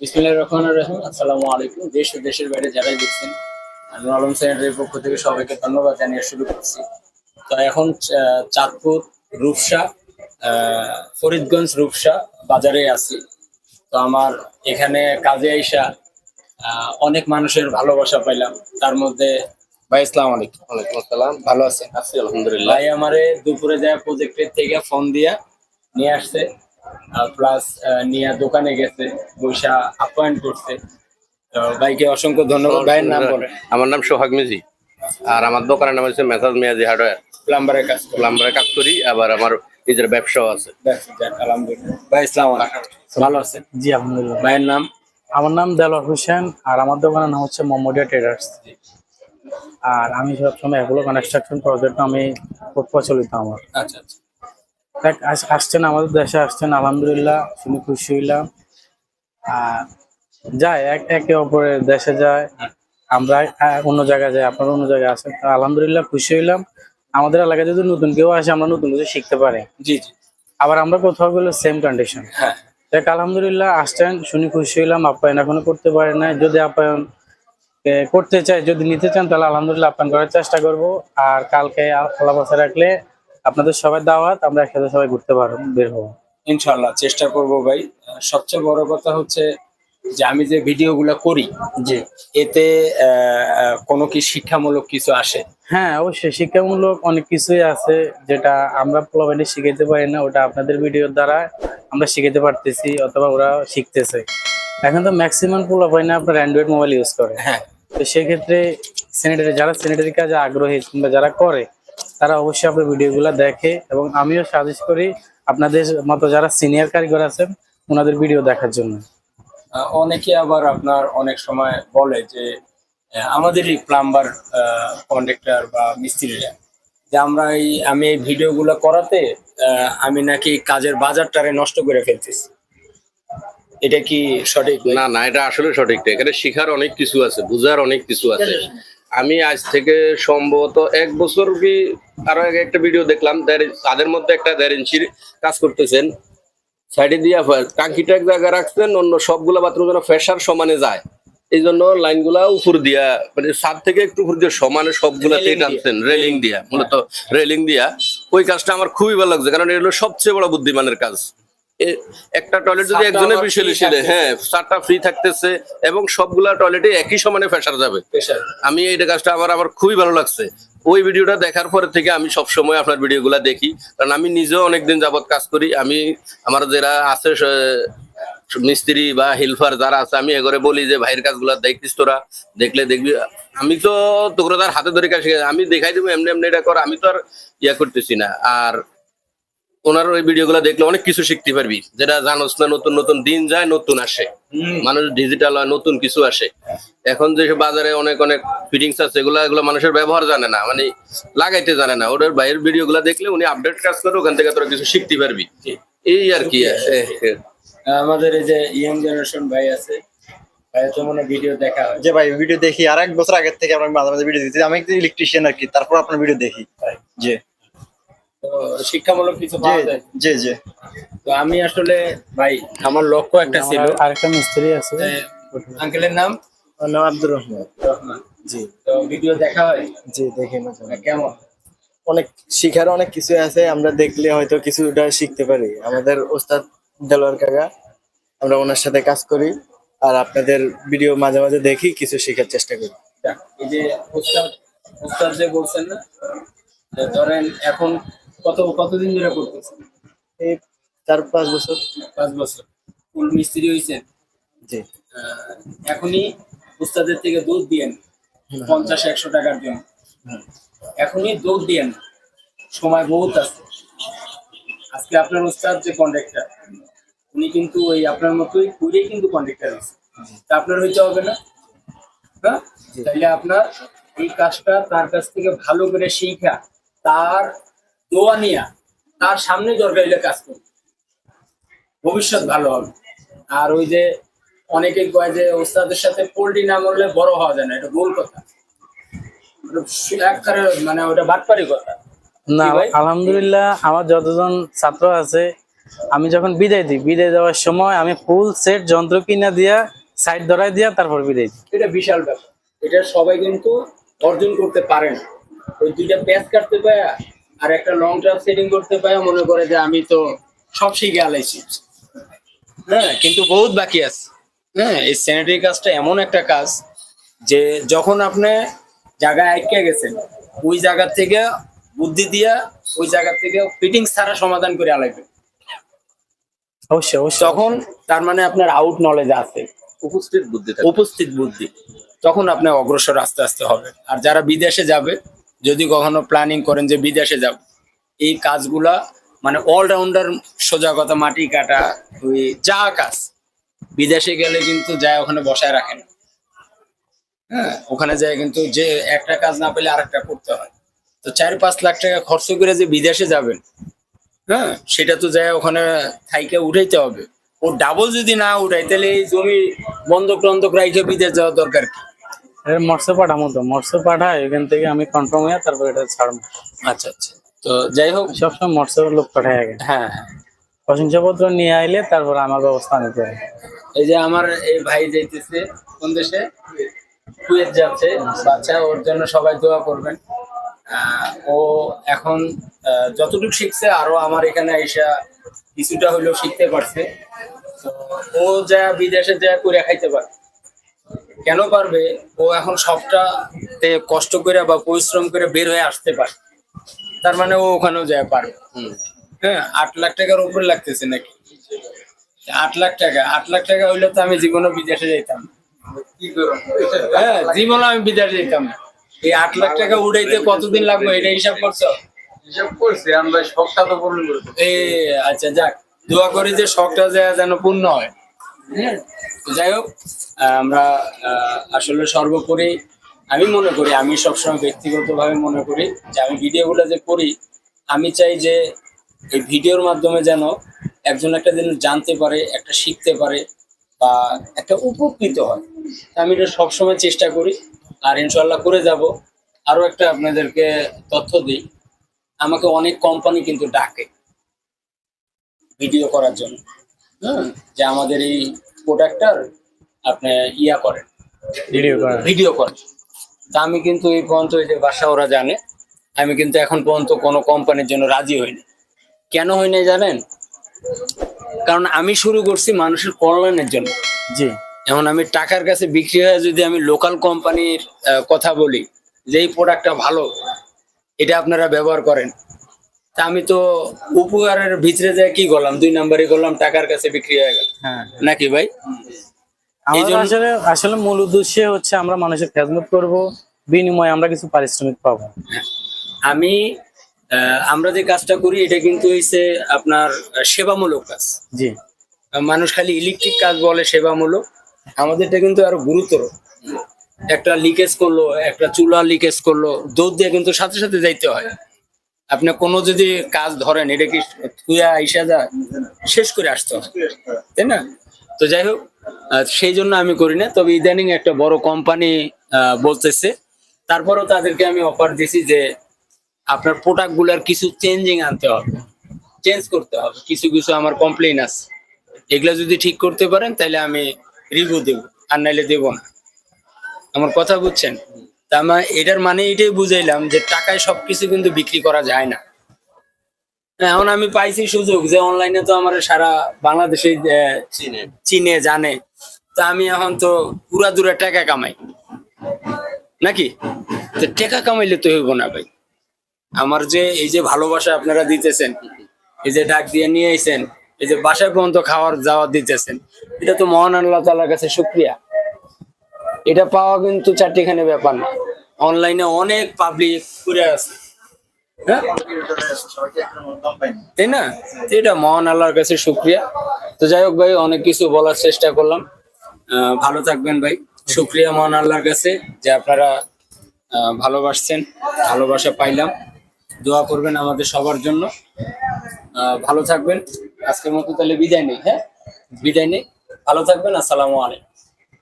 বিসমিল্লাহ রহমান রহিম। আসসালামু আলাইকুম। দেশ ও দেশের বাইরে যারাই দেখছেন আলম পক্ষ থেকে সবাইকে ধন্যবাদ জানিয়ে শুরু করছি। তো এখন আহ, চাঁদপুর রূপসা আহ, ফরিদগঞ্জ রূপসা বাজারে আছি। তো আমার এখানে কাজে আইসা আহ, অনেক মানুষের ভালোবাসা পাইলাম। তার মধ্যে ভাই ইসলাম আলাইকুম। ওয়ালাইকুম আসসালাম। ভালো আছেন? আছি আলহামদুলিল্লাহ। ভাই আমারে দুপুরে যায় প্রজেক্টের থেকে ফোন দিয়া নিয়ে আসছে। প্লাস নিয়ে দোকানে গেছে বৈশা অ্যাপয়েন্ট করছে। ভাইকে অসংখ্য ধন্যবাদ। ভাইয়ের নাম বলেন। আমার নাম সোহাগ মিজি। আর আমার দোকানের নাম হচ্ছে মেসাজ মিয়াজি হার্ডওয়্যার। প্লাম্বারের কাজ করলাম প্লাম্বারে কাজ করি আবার আমার নিজের ব্যবসাও আছে। আলহামদুলিল্লাহ। ভাই ইসলাম ভালো আছেন? জি আলহামদুলিল্লাহ। ভাইয়ের নাম? আমার নাম দেলোয়ার হোসেন আর আমার দোকানের নাম হচ্ছে মোহাম্মদিয়া ট্রেডার্স। আর আমি সবসময় এগুলো কনস্ট্রাকশন প্রজেক্ট আমি খুব প্রচলিত আমার। আচ্ছা আচ্ছা। দেখ আসছেন আমাদের দেশে আসছেন আলহামদুলিল্লাহ শুনে খুশি হইলাম। আর যায় এক একে অপরের দেশে যায় আমরা অন্য জায়গায় যাই আপনারা অন্য জায়গায় আসেন আলহামদুলিল্লাহ খুশি হইলাম। আমাদের এলাকায় যদি নতুন কেউ আসে আমরা নতুন কিছু শিখতে পারি। জি জি। আবার আমরা কোথাও গেলে সেম কন্ডিশন হ্যাঁ। দেখ আলহামদুলিল্লাহ আসছেন শুনি খুশি হইলাম আপ্যায়ন এখনও করতে পারে না যদি আপ্যায়ন করতে চাই যদি নিতে চান তাহলে আলহামদুলিল্লাহ আপ্যায়ন করার চেষ্টা করব। আর কালকে খোলা বসে রাখলে আপনাদের সবাই দাওয়াত আমরা একসাথে সবাই ঘুরতে পারব বের হব। ইনশাল্লাহ চেষ্টা করব ভাই। সবচেয়ে বড় কথা হচ্ছে যে আমি যে ভিডিওগুলো করি যে এতে কোনো কি শিক্ষামূলক কিছু আসে? হ্যাঁ অবশ্যই। শিক্ষামূলক অনেক কিছুই আছে যেটা আমরা পোলাবাইনে শিখাইতে পারি না ওটা আপনাদের ভিডিওর দ্বারা আমরা শিখাইতে পারতেছি অথবা ওরা শিখতেছে। এখন তো ম্যাক্সিমাম পোলাবাইনে আপনার অ্যান্ড্রয়েড মোবাইল ইউজ করে। হ্যাঁ। তো সেক্ষেত্রে স্যানিটারি যারা স্যানিটারি কাজে আগ্রহী কিংবা যারা করে তারা অবশ্যই আপনার ভিডিওগুলো দেখে এবং আমিও সাজেস্ট করি আপনাদের মতো যারা সিনিয়র কারিগর আছেন ওনাদের ভিডিও দেখার জন্য। আহ, অনেকে আবার আপনার অনেক সময় বলে যে আহ, আমাদেরই প্লাম্বার কন্ডাক্টর বা মিস্ত্রিরা যে আমরা এই আমি এই ভিডিওগুলো করাতে আহ, আমি নাকি কাজের বাজারটারে নষ্ট করে ফেলতেছি। এটা কি সঠিক? না না এটা আসলে সঠিক না। এখানে শিখার অনেক কিছু আছে বুঝার অনেক কিছু আছে। আমি আজ থেকে সম্ভবত এক বছর কি আরও একটা ভিডিও দেখলাম তাদের মধ্যে একটা দেড় ইঞ্চির কাজ করতেছেন। সাইডে দিয়া টাঙ্কিটা এক জায়গায় রাখছেন অন্য সবগুলা বাথরুম যেন ফ্রেশার সমানে যায়। এই জন্য লাইনগুলা উপর দিয়া মানে সাত থেকে একটু উপর দিয়ে সমানে সবগুলা টানছেন রেলিং দিয়া মূলত রেলিং দিয়া। ওই কাজটা আমার খুবই ভালো লাগছে কারণ এটা হলো সবচেয়ে বড় বুদ্ধিমানের কাজ। একটা টয়লেট যদি একজনের বিষয় free হ্যাঁ চারটা ফ্রি থাকতেছে এবং সবগুলা টয়লেটে একই সমানে ফেসার যাবে। আমি এই কাজটা আমার আমার খুবই ভালো লাগছে। ওই ভিডিওটা দেখার পরে থেকে আমি সব সময় আপনার ভিডিওগুলা দেখি কারণ আমি নিজেও অনেকদিন যাবত কাজ করি। আমি আমার যারা আছে মিস্ত্রি বা হেল্পার যারা আছে আমি এগরে বলি যে ভাইয়ের কাজগুলা দেখিস তোরা দেখলে দেখবি। আমি তো তোরা তার হাতে ধরে কাজ আমি দেখাই দেবো এমনি এমনি এটা কর আমি তো আর ইয়া করতেছি না। আর ওনার ওই ভিডিওগুলো দেখলে অনেক কিছু শিখতে পারবি। যেটা জানোস না নতুন নতুন দিন যায় নতুন আসে। মানুষ ডিজিটাল হয় নতুন কিছু আসে। এখন যে বাজারে অনেক অনেক ফিটিংস আছে এগুলো এগুলো মানুষের ব্যবহার জানে না। মানে লাগাইতে জানে না। ওদের বাইরের ভিডিও গুলা দেখলে উনি আপডেট কাজ করে ওখান থেকে তোরা কিছু শিখতে পারবি। এই আর কি। এ, এ। আমাদের এই যে ইয়াং জেনারেশন ভাই আছে ভাই ভিডিও দেখা যে ভাই ভিডিও দেখি। আর এক বছর আগের থেকে আমরা মাঝে মাঝে ভিডিও দিচ্ছি আমি ইলেকট্রিশিয়ান আর কি তারপর আপনার ভিডিও দেখি। তো শিক্ষামূলক কিছু পাওয়া যায়? জি জি। তো আমি আসলে ভাই আমার লক্ষ্য একটা ছিল। আরেকটা মিস্ত্রি আছে। আঙ্কেলের নাম? নাম আব্দুর রহমান। রহমান। জি। তো ভিডিও দেখা হয়? জি দেখি মাঝে। কেমন? অনেক শিখার অনেক কিছু আছে আমরা দেখলে হয়তো কিছুটা শিখতে পারি। আমাদের ওস্তাদ দেলোয়ার কাকা আমরা ওনার সাথে কাজ করি আর আপনাদের ভিডিও মাঝে মাঝে দেখি কিছু শেখার চেষ্টা করি। যাক, এই যে উস্তাদ উস্তাদ যে বলছেন না ধরেন এখন কত কতদিন ধরে করতেছেন এই চার পাঁচ বছর। পাঁচ বছর। ফুল মিস্ত্রি হয়েছেন জি। এখনই উস্তাদের থেকে দুধ দিয়েন। পঞ্চাশ একশো টাকার জন্য। এখনই দুধ দিয়েন। সময় বহুত আছে। আজকে আপনার উস্তাদ যে কন্ডাক্টার উনি কিন্তু ওই আপনার মতোই পুরেই কিন্তু কন্ডাক্টার হয়েছে তা আপনার হইতে হবে না। হ্যাঁ? তাইলে আপনার এই কাজটা তার কাছ থেকে ভালো করে শিখা। তার দোয়া নিয়া তার সামনে দরকারিলে কাজ করুন ভবিষ্যৎ ভালো হবে। আর ওই যে অনেকে কয় যে ওস্তাদের সাথে পোল্ট্রি না মরলে বড় হওয়া যায় না এটা ভুল কথা। একবারে মানে ওটা বাটপারি কথা। না ভাই? আলহামদুলিল্লাহ আমার যতজন ছাত্র আছে আমি যখন বিদায় দিই বিদায় দেওয়ার সময় আমি ফুল সেট যন্ত্র কিনা দিয়া সাইড ধরাই দিয়া তারপর বিদায় দিই। এটা বিশাল ব্যাপার। এটা সবাই কিন্তু অর্জন করতে পারে না। ওই দুইটা প্যাচ কাটতে পায় আর একটা লং টার্ম সেটিং করতে পায় মনে করে যে আমি তো সব শিখে আলাইছি। হ্যাঁ কিন্তু বহুত বাকি আছে। হ্যাঁ এই স্যানিটারি কাজটা এমন একটা কাজ যে যখন আপনি জায়গায় আটকে গেছেন ওই জায়গা থেকে বুদ্ধি দিয়া ওই জায়গা থেকে ফিটিংস ছাড়া সমাধান করে আলাইবেন। অবশ্যই অবশ্যই। তখন তার মানে আপনার আউট নলেজ আছে। উপস্থিত বুদ্ধি উপস্থিত বুদ্ধি। তখন আপনি অগ্রসর আস্তে আস্তে হবে। আর যারা বিদেশে যাবে যদি কখনো প্ল্যানিং করেন যে বিদেশে যাব এই কাজগুলা মানে অলরাউন্ডার সোজা কথা মাটি কাটা, ওই যা কাজ, বিদেশে গেলে কিন্তু যায় ওখানে বসায় রাখেন। হ্যাঁ ওখানে যায় কিন্তু যে একটা কাজ না পেলে আরেকটা করতে হয়। তো চার পাঁচ লাখ টাকা খরচ করে যে বিদেশে যাবেন হ্যাঁ সেটা তো যায় ওখানে থাইকে উঠাইতে হবে। ও ডাবল যদি না উঠাই তাহলে এই জমি বন্ধক টন্ধক রাইখে বিদেশ যাওয়ার দরকার কি? এর মৎস্য পাঠামো তো মৎস্য পাঠায় এখান থেকে আমি কনফার্ম হয়ে তারপর এটা ছাড়বো। আচ্ছা আচ্ছা। তো যাই হোক। সবসময় মৎস্য লোক পাঠায় আগে। হ্যাঁ হ্যাঁ। প্রশংসাপত্র নিয়ে আইলে তারপর আমার ব্যবস্থা নিতে হবে এই যে আমার এই ভাই যাইতেছে কোন দেশে? কুয়েত যাচ্ছে। বাচ্চা ওর জন্য সবাই দোয়া করবেন। আহ, ও এখন যতটুকু শিখছে আরও আমার এখানে আইসা কিছুটা হলেও শিখতে পারছে। তো ও যা বিদেশে যা করে খাইতে পারে। কেন পারবে? ও এখন সবটা কষ্ট করে বা পরিশ্রম করে বের হয়ে আসতে পারে। তার মানে ও ওখানেও যায় পারবে। হ্যাঁ আট লাখ টাকার উপরে লাগতেছে নাকি? আট লাখ টাকা আট লাখ টাকা হইলে তো আমি জীবনে বিদেশে যাইতাম। হ্যাঁ জীবনে আমি বিদেশে যাইতাম না। এই আট লাখ টাকা উড়াইতে কতদিন লাগবে? এটা হিসাব করছ? হিসাব করছি আমরা শখটা তো পূরণ করব এই আচ্ছা যাক। দোয়া করি যে শখটা যা- যেন পূর্ণ হ্যাঁ। যাই হোক আমরা আসলে সর্বোপরি আমি মনে করি, আমি সবসময় ব্যক্তিগতভাবে মনে করি যে আমি ভিডিওগুলো যে করি, আমি চাই যে এই ভিডিওর মাধ্যমে যেন একজন একটা জিনিস জানতে পারে, একটা শিখতে পারে বা একটা উপকৃত হয়। আমি এটা সবসময় চেষ্টা করি আর ইনশাল্লাহ করে যাব। আরও একটা আপনাদেরকে তথ্য দিই, আমাকে অনেক কোম্পানি কিন্তু ডাকে ভিডিও করার জন্য। হ্যাঁ যে আমাদের এই প্রোডাক্টটার আপনি ইয়া করেন। ভিডিও করা ভিডিও করেন। তা আমি কিন্তু এই পর্যন্ত এই যে বাসা ওরা জানে আমি কিন্তু এখন পর্যন্ত কোনো কোম্পানির জন্য রাজি হইনি। কেন হইনি জানেন? কারণ আমি শুরু করছি মানুষের কল্যাণের জন্য। জি। এখন আমি টাকার কাছে বিক্রি হয়ে যদি আমি লোকাল কোম্পানির কথা বলি যে এই প্রোডাক্টটা ভালো এটা আপনারা ব্যবহার করেন। তা আমি তো উপকারের ভিতরে যায় কি করলাম? দুই নাম্বারই করলাম টাকার কাছে বিক্রি হয়ে গেল। হ্যাঁ। নাকি ভাই? আসলে আসলে মূল উদ্দেশ্য হচ্ছে আমরা মানুষের খেদমত করব বিনিময়ে আমরা কিছু পারিশ্রমিক পাবো। আমি আহ, আমরা যে কাজটা করি এটা কিন্তু হচ্ছে আপনার সেবামূলক কাজ। জি। মানুষ খালি ইলেকট্রিক কাজ বলে সেবামূলক। আমাদেরটা কিন্তু আরও গুরুতর। একটা লিকেজ করল একটা চুলা লিকেজ করল দুধ দিয়ে কিন্তু সাথে সাথে যাইতে হয়। আপনি কোনো যদি কাজ ধরেন, এটা কি থুয়া আইসা যা, শেষ করে আসতে তাই না? তো যাই হোক সেই জন্য আমি করি না। তবে ইদানিং একটা বড় কোম্পানি বলতেছে। তারপরেও তাদেরকে আমি অফার দিছি যে আপনার প্রোডাক্টগুলার কিছু চেঞ্জিং আনতে হবে চেঞ্জ করতে হবে। কিছু কিছু আমার কমপ্লেন আছে। এগুলো যদি ঠিক করতে পারেন, তাহলে আমি রিভিউ দেব, আর নাইলে দেব না। আমার কথা বুঝছেন? তা আমার এটার মানে এটাই বুঝাইলাম যে টাকায় সবকিছু কিন্তু বিক্রি করা যায় না। এখন আমি পাইছি সুযোগ যে অনলাইনে তো আমার সারা বাংলাদেশে চিনে। জানে। তা আমি এখন তো পুরা দূরে টাকা কামাই। নাকি? তো টাকা কামাইলে তো হইব না ভাই। আমার যে এই যে ভালোবাসা আপনারা দিতেছেন এই যে ডাক দিয়ে নিয়ে আইছেন এই যে বাসায় পর্যন্ত খাওয়ার যাওয়ার দিতেছেন এটা তো মহান আল্লাহ তালার কাছে শুক্রিয়া। এটা পাওয়া কিন্তু চারটিখানে ব্যাপার না। অনলাইনে অনেক পাবলিক করে আছে তাই না? এটা মহান আল্লাহর কাছে শুক্রিয়া। তো যাই হোক ভাই, অনেক কিছু বলার চেষ্টা করলাম। ভালো থাকবেন ভাই। শুক্রিয়া মহান আল্লাহর কাছে যে আপনারা ভালোবাসছেন, ভালোবাসা পাইলাম। দোয়া করবেন আমাদের সবার জন্য। ভালো থাকবেন। আজকের মতো তাহলে বিদায় নেই হ্যাঁ? বিদায় নেই। ভালো থাকবেন। আসসালামু আলাইকুম।